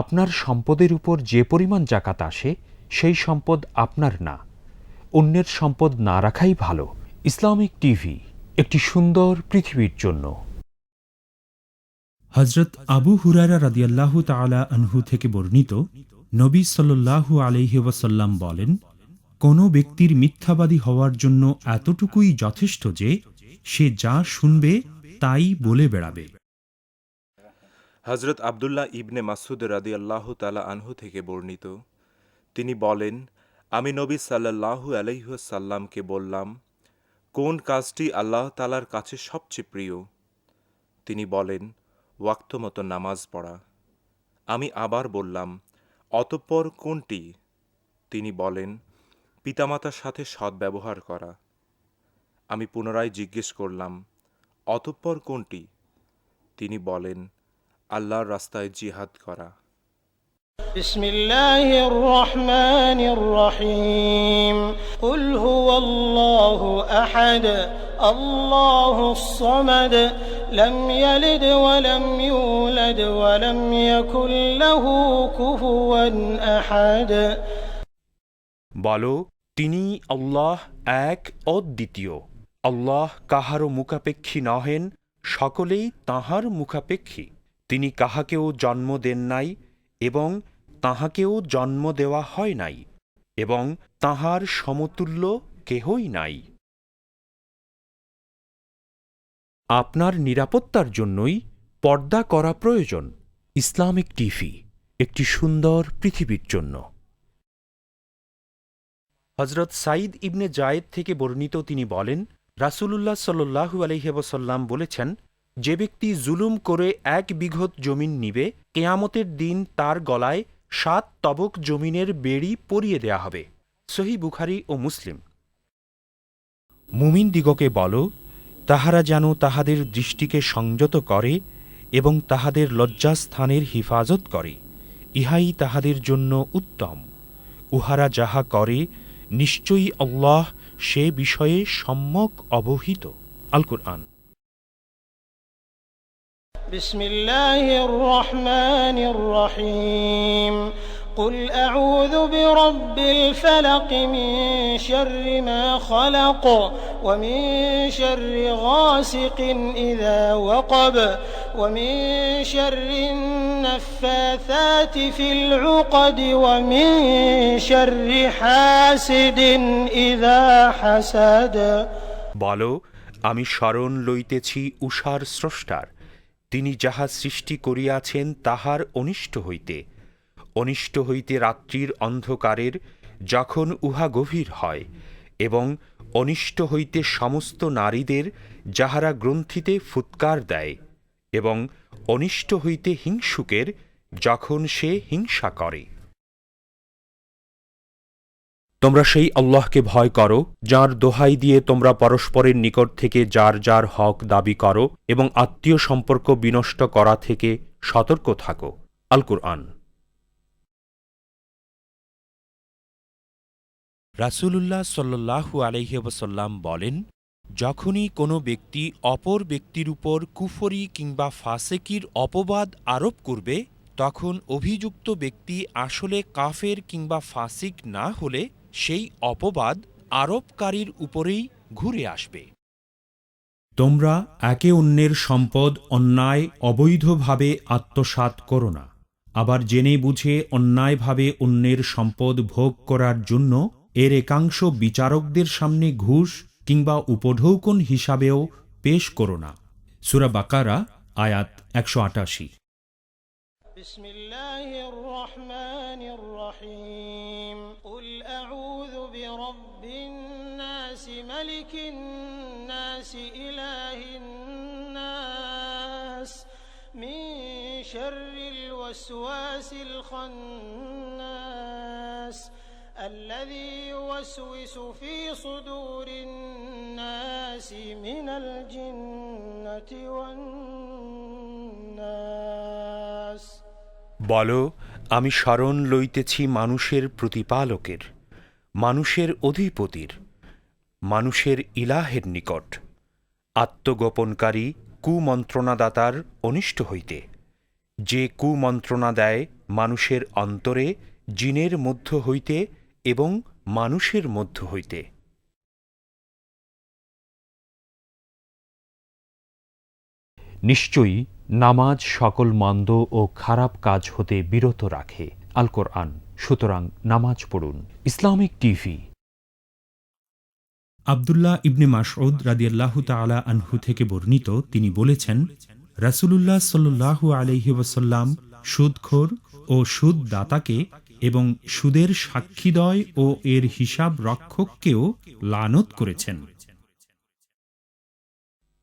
আপনার সম্পদের উপর যে পরিমাণ জাকাত আসে, সেই সম্পদ আপনার না। অন্যের সম্পদ না রাখাই ভালো। ইসলামিক টিভি, একটি সুন্দর পৃথিবীর জন্য। হজরত আবু হুরারা রাদিয়াল্লাহু তাআলা আনহু থেকে বর্ণিত, নবী আলাইহি ওয়াসাল্লাম বলেন, কোন ব্যক্তির মিথ্যাবাদী হওয়ার জন্য এতটুকুই যথেষ্ট যে, সে যা শুনবে তাই বলে বেড়াবে। হজরত আবদুল্লাহ ইবনে মাসুদ রাদি আল্লাহ তালা আনহু থেকে বর্ণিত। তিনি বলেন, আমি নবী সাল্লাল্লাহু আলহিহাসাল্লামকে বললাম, কোন কাজটি আল্লাহ তালার কাছে সবচেয়ে প্রিয়? তিনি বলেন ওয়াক্তমতো নামাজ পড়া। আমি আবার বললাম, অতঃপর কোনটি? তিনি বলেন, পিতামাতার সাথে সদ্ব্যবহার করা। আমি পুনরায় জিজ্ঞেস করলাম, অতঃপর কোনটি? তিনি বলেন আল্লাহর রাস্তায় জিহাদ করা بسم الله الرحمن الرحيم قل هو الله احد الله الصمد لم يلد ولم يولد ولم يكن له كفوا احد বলো তিনি আল্লাহ এক অদ্বিতীয় আল্লাহ কাহারও মুখাপেক্ষী নহেন সকলেই তাহার মুখাপেক্ষী তিনি কাহাকেও জন্ম দেন নাই এবং তাহাকেও জন্ম দেওয়া হয় নাই এবং তাহার সমতুল্য কেহই নাই। আপনার নিরাপত্তার জন্যই পর্দা করা প্রয়োজন, ইসলামিক টিভি, একটি সুন্দর পৃথিবীর জন্য। হজরত সাইদ ইবনে জায়েদ থেকে বর্ণিত তিনি বলেন, রাসূলুল্লাহ সাল্লু আলহিহাসাল্লাম বলেছেন যে ব্যক্তি জুলুম করে এক বিঘত জমিন নিবে, কেয়ামতের দিন তার গলায় সাত তবক জমিনের বেড়ি পরিয়ে দেয়া হবে। সহি বুখারি ও মুসলিম। মুমিন দিগকে বল, তাহারা যেন তাহাদের দৃষ্টিকে সংযত করে এবং তাহাদের লজ্জাস্থানের হিফাজত করে, ইহাই তাহাদের জন্য উত্তম। উহারা যাহা করে, নিশ্চয়ই আল্লাহ সে বিষয়ে সম্যক অবহিত। আল কুরআন بسم الله الرحمن الرحيم قل أعوذ برب الفلق من شر ما خلق ومن شر غاسق إذا وقب ومن شر النفاثات في العقد ومن شر حاسد إذا حسد বলো আমি স্মরণ লইতেছি উষার স্রষ্টার তিনি যাহা সৃষ্টি করিয়াছেন, তাহার অনিষ্ট হইতে। অনিষ্ট হইতে রাত্রির অন্ধকারের যখন উহা গভীর হয় এবং অনিষ্ট হইতে সমস্ত নারীদের যাহারা গ্রন্থিতে ফুৎকার দেয় এবং অনিষ্ট হইতে হিংসুকের, যখন সে হিংসা করে। তোমরা সেই আল্লাহকে ভয় করো, যার দোহাই দিয়ে তোমরা পরস্পরের নিকট থেকে যার যার হক দাবি করো এবং আত্মীয় সম্পর্ক বিনষ্ট করা থেকে সতর্ক থাকো। আল কুরআন। রাসূলুল্লাহ সাল্লাহু আলহিবসাল্লাম বলেন, যখনই কোনো ব্যক্তি অপর ব্যক্তির উপর কুফরি কিংবা ফাসেকির অপবাদ আরোপ করবে, তখন অভিযুক্ত ব্যক্তি আসলে কাফের কিংবা ফাসিক না হলে সেই অপবাদ আরোপকারীর উপরেই ঘুরে আসবে। তোমরা একে অন্যের সম্পদ অন্যায় অবৈধভাবে আত্মসাৎ করো না আবার জেনে বুঝে অন্যায়ভাবে অন্যের সম্পদ ভোগ করার জন্য এর একাংশ বিচারকদের সামনে ঘুষ কিংবা উপঢৌকন হিসাবেও পেশ করো না। সুরা বাকারা আয়াত একশো আটাশি। ملك الناس إله الناس من شر الوسواس الخناس الذي يوسوس في صدور الناس من الجنة والناس বলো আমি স্মরণ লইতেছি মানুষের প্রতিপালকের মানুষের অধিপতির মানুষের ইলাহের নিকট। আত্মগোপনকারী কুমন্ত্রণাদাতার অনিষ্ট হইতে। যে কুমন্ত্রণা দেয় মানুষের অন্তরে জিনের মধ্য হইতে এবং মানুষের মধ্য হইতে। নিশ্চয়ই নামাজ সকল মন্দ ও খারাপ কাজ হতে বিরত রাখে, আল কোরআন। সুতরাং নামাজ পড়ুন। ইসলামিক টিভি আবদুল্লাহ ইবনে মাসউদ রাদিয়াল্লাহু তাআলা আনহু থেকে বর্ণিত, তিনি বলেছেন, রাসূলুল্লাহ সাল্লাল্লাহু আলাইহি ওয়াসাল্লাম সুদখোর ও সুদদাতাকে এবং সুদের সাক্ষীদয় ও এর হিসাব রক্ষককেও লানত করেছেন।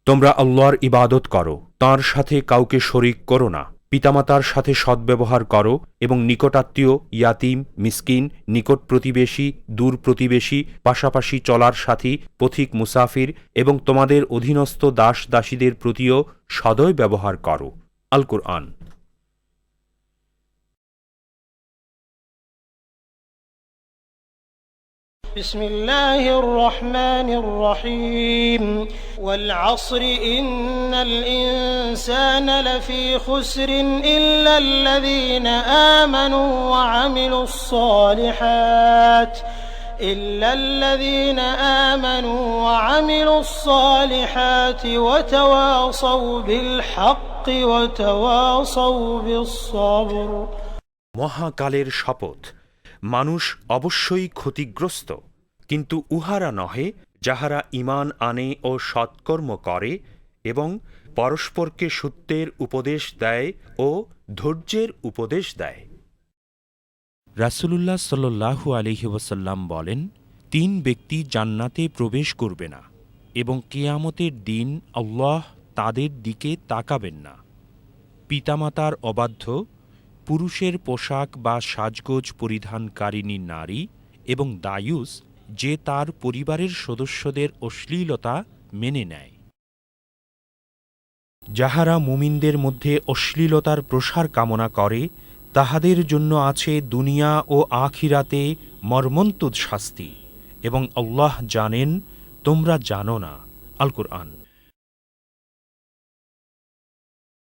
তোমরা আল্লাহর ইবাদত করো, তার সাথে কাউকে শরিক করো না। পিতামাতার সাথে সদ্ব্যবহার করো এবং নিকটাত্মীয়, ইয়াতিম, মিসকিন, নিকট প্রতিবেশী, দূর প্রতিবেশী, পাশাপাশি চলার সাথী, পথিক মুসাফির এবং তোমাদের অধীনস্থ দাস দাসীদের প্রতিও সদয় ব্যবহার করো। আল কোরআন بسم الله الرحمن الرحيم والعصر إن الإنسان لفي خسر إلا الذين آمنوا وعملوا الصالحات إلا الذين آمنوا وعملوا الصالحات وتواصوا بالحق وتواصوا بالصبر মহাকালের শপথ মানুষ অবশ্যই ক্ষতিগ্রস্ত, কিন্তু উহারা নহে যাহারা ইমান আনে ও সৎকর্ম করে এবং পরস্পরকে সত্যের উপদেশ দেয় ও ধৈর্যের উপদেশ দেয়। রাসূলুল্লাহ সাল্লাল্লাহু আলাইহি বলেন, তিন ব্যক্তি জান্নাতে প্রবেশ করবে না এবং কেয়ামতের দিন আল্লাহ তাদের দিকে তাকাবেন না। পিতামাতার অবাধ্য পুরুষের পোশাক বা সাজগোজ পরিধানকারিণী নারী এবং দায়ুস যে তার পরিবারের সদস্যদের অশ্লীলতা মেনে নেয়। যাহারা মুমিনদের মধ্যে অশ্লীলতার প্রসার কামনা করে, তাহাদের জন্য আছে দুনিয়া ও আখিরাতে মর্মন্তুদ শাস্তি এবং আল্লাহ জানেন, তোমরা জানো না। আল কোরআন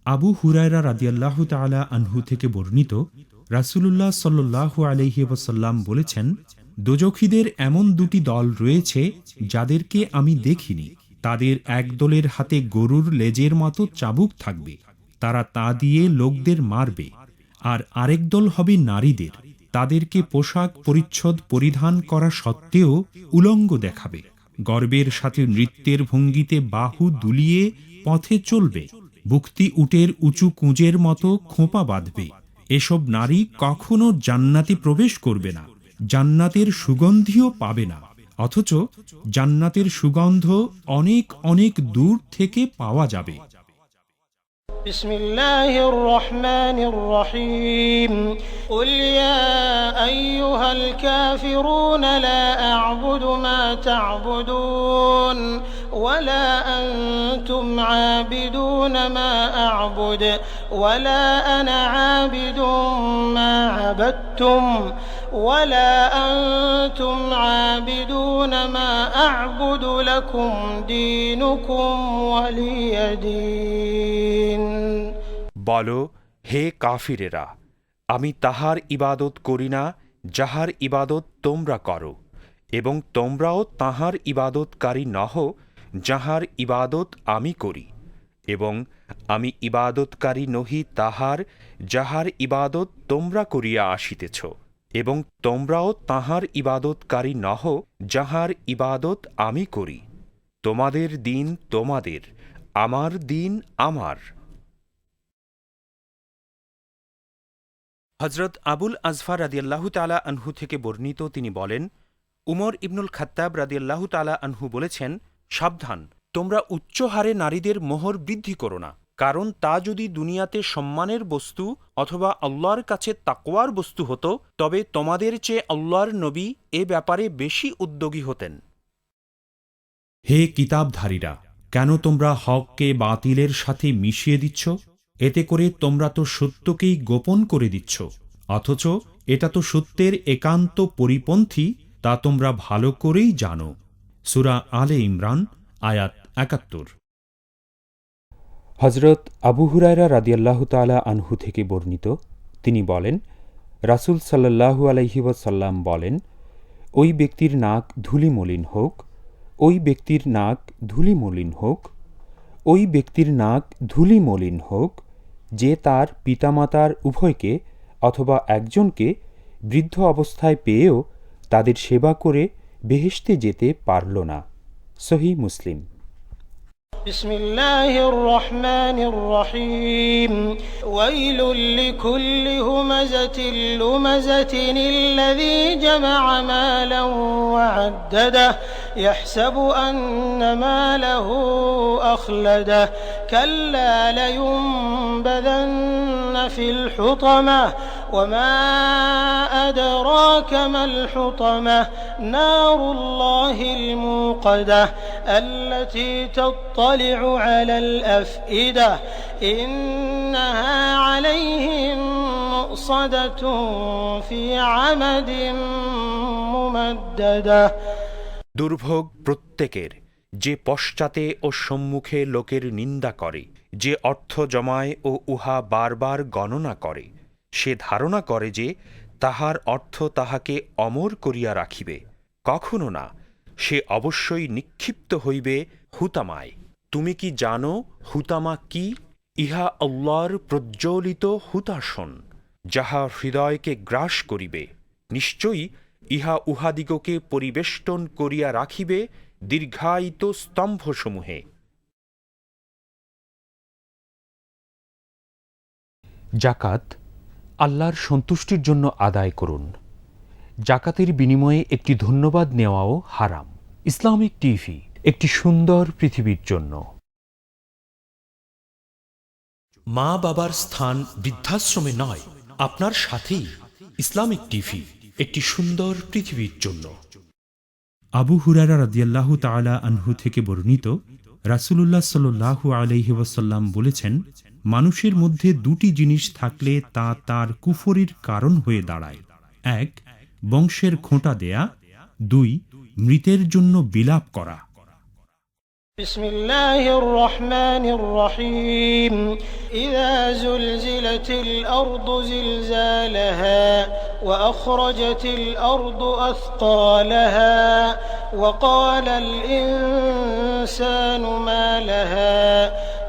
আবু হুরায়রা রাদিয়াল্লাহু তাআলা আনহু থেকে বর্ণিত, রাসূলুল্লাহ সাল্লাল্লাহু আলাইহি ওয়াসাল্লাম বলেছেন, দোজখীদের এমন দুটি দল রয়েছে যাদেরকে আমি দেখিনি। তাদের এক দলের হাতে গরুর লেজের মতো চাবুক থাকবে। তারা তা দিয়ে লোকদের মারবে। আর আরেক দল হবে নারীদের। তাদেরকে পোশাক পরিচ্ছদ পরিধান করা সত্ত্বেও উলঙ্গ দেখাবে। গর্বের সাথে নৃত্যের ভঙ্গিতে বাহু দুলিয়ে পথে চলবে। বুক্তি উটের উঁচু কুঁজের মতো খোঁপা বাঁধবে এসব নারী কখনো জান্নাতে প্রবেশ করবে না জান্নাতের সুগন্ধিও পাবে না অথচ জান্নাতের সুগন্ধ অনেক অনেক দূর থেকে পাওয়া যাবে بسم الله الرحمن الرحيم قل يا أيها الكافرون لا أعبد ما تعبدون ولا أنتم عابدون ما أعبد ولا أنا عابد ما عبدتم ولا أنتم عابدون ما أعبد لكم دينكم ولي دين বল হে কাফিরেরা আমি তাহার ইবাদত করি না যাহার ইবাদত তোমরা করো এবং তোমরাও তাহার ইবাদতকারী নহ যাহার ইবাদত আমি করি এবং আমি ইবাদতকারী নহি তাহার, যাহার ইবাদত তোমরা করিয়া আসিতেছ এবং তোমরাও তাহার ইবাদতকারী নহ, যাহার ইবাদত আমি করি। তোমাদের দিন তোমাদের, আমার দিন আমার। হজরত আবুল আজফার রাদিয়াল্লাহু তালা আনহু থেকে বর্ণিত তিনি বলেন, উমর ইবনুল খাত্তাব রাদিয়াল্লাহু তালা আনহু বলেছেন সাবধান। তোমরা উচ্চ হারে নারীদের মোহর বৃদ্ধি করো না, কারণ তা যদি দুনিয়াতে সম্মানের বস্তু অথবা আল্লাহর কাছে তাকোয়ার বস্তু হতো, তবে তোমাদের চেয়ে আল্লাহর নবী এ ব্যাপারে বেশি উদ্যোগী হতেন। হে কিতাবধারীরা, কেন তোমরা হককে বাতিলের সাথে মিশিয়ে দিচ্ছ? এতে করে তোমরা তো সত্যকেই গোপন করে দিচ্ছ, অথচ এটা তো সত্যের একান্ত পরিপন্থী, তা তোমরা ভালো করেই জানো। সুরা আলে ইমরান, আয়াত একাত্তর। হজরত আবু হুরায়রা রাদিয়াল্লাহু তাআলা আনহু থেকে বর্ণিত, তিনি বলেন, রাসূল সাল্লাল্লাহু আলাইহি বলেন, ওই ব্যক্তির নাক ধুলি মলিন হোক, ওই ব্যক্তির নাক ধুলি মলিন হোক, ওই ব্যক্তির নাক ধুলি মলিন হোক, যে তার পিতামাতার উভয়কে অথবা একজনকে বৃদ্ধ অবস্থায় পেয়েও তাদের সেবা করে বেহেশতে যেতে পারল না সহি মুসলিম بسم الله الرحمن الرحيم ويل لكل همزة لمزة الذي جمع مالا وعدده يحسب أن ماله أخلده كلا لينبذن في الحطمة وما أدراك ما الحطمة نار الله الموقدة التي تطلع على الأفئدة إنها عليهم مؤصدة في عمد ممدده দুর্ভোগ প্রত্যেকের যে পশ্চাতে ও সম্মুখে লোকের নিন্দা করে যে অর্থ জমায় ও উহা বারবার গণনা করে সে ধারণা করে যে তাহার অর্থ তাহাকে অমর করিয়া রাখিবে। কখনো না, সে অবশ্যই নিক্ষিপ্ত হইবে হুতামায়। তুমি কি জানো হুতামা কি? ইহা আল্লাহর প্রজ্বলিত হুতাসন যাহা হৃদয়কে গ্রাস করিবে। নিশ্চয়ই ইহা উহাদিগকে পরিবেষ্টন করিয়া রাখিবে দীর্ঘায়িত স্তম্ভসমূহে। জাকাত আল্লাহর সন্তুষ্টির জন্য আদায় করুন। জাকাতের বিনিময়ে একটি ধন্যবাদ নেওয়াও হারাম। ইসলামিক টিভি একটি সুন্দর পৃথিবীর জন্য। মা বাবার স্থান বৃদ্ধাশ্রমে নয় আপনার সাথেই ইসলামিক টিভি একটি সুন্দর পৃথিবীর জন্য। আবু হুরারা রাদিয়াল্লাহু তাআলা আনহু থেকে বর্ণিত রাসূলুল্লাহ সাল্লাল্লাহু আলাইহি ওয়াসাল্লাম বলেছেন মানুষের মধ্যে দুটি জিনিস থাকলে তা তার কুফরির কারণ হয়ে দাঁড়ায় এক বংশের খোঁটা দেয়া দুই মৃতের জন্য বিলাপ করা بسم الله الرحمن الرحيم إذا زلزلت الأرض زلزالها وأخرجت الأرض أثقالها وقال الإنسان ما لها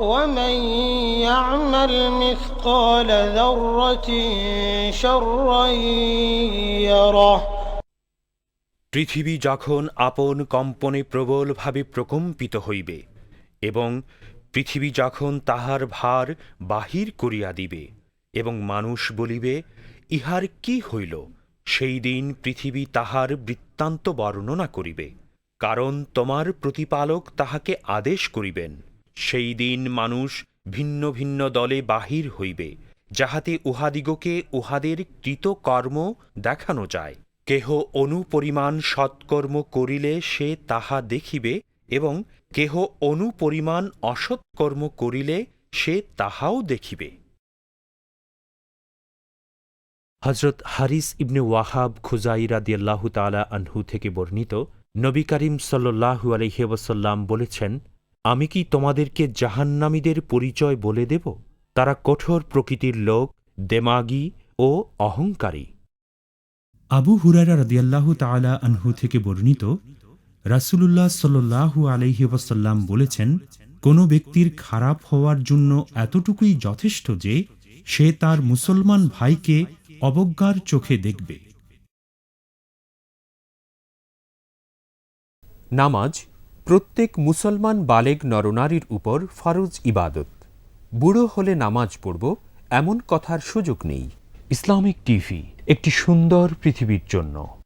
ومن يعمل مثقال ذرة شرا يره পৃথিবী যখন আপন কম্পনে প্রবলভাবে প্রকম্পিত হইবে এবং পৃথিবী যখন তাহার ভার বাহির করিয়া দিবে এবং মানুষ বলিবে ইহার কি হইল সেই দিন পৃথিবী তাহার বৃত্তান্ত বর্ণনা করিবে কারণ তোমার প্রতিপালক তাহাকে আদেশ করিবেন সেই দিন মানুষ ভিন্ন ভিন্ন দলে বাহির হইবে, যাহাতে উহাদিগকে উহাদের কৃতকর্ম দেখানো যায়। কেহ অনুপরিমাণ সৎকর্ম করিলে সে তাহা দেখিবে এবং কেহ অনুপরিমাণ অসৎকর্ম করিলে সে তাহাও দেখিবে। হজরত হারিস ইবনে ওয়াহাব খুজাই রাদিয়াল্লাহু তাআলা আনহু থেকে বর্ণিত, নবী করিম সাল্লাল্লাহু আলাইহি বলেছেন আমি কি তোমাদেরকে জাহান্নামীদের পরিচয় বলে দেব? তারা কঠোর প্রকৃতির লোক দেমাগী ও অহংকারী। আবু হুরারা রাদিয়াল্লাহু তাআলা আনহু থেকে বর্ণিত রাসূলুল্লাহ সাল্লাল্লাহু আলাইহি ওয়াসাল্লাম বলেছেন কোন ব্যক্তির খারাপ হওয়ার জন্য এতটুকুই যথেষ্ট যে সে তার মুসলমান ভাইকে অবজ্ঞার চোখে দেখবে। নামাজ প্রত্যেক মুসলমান বালেগ নরনারীর উপর ফরজ ইবাদত। বুড়ো হলে নামাজ পড়ব, এমন কথার সুযোগ নেই। ইসলামিক টিভি, একটি সুন্দর পৃথিবীর জন্য।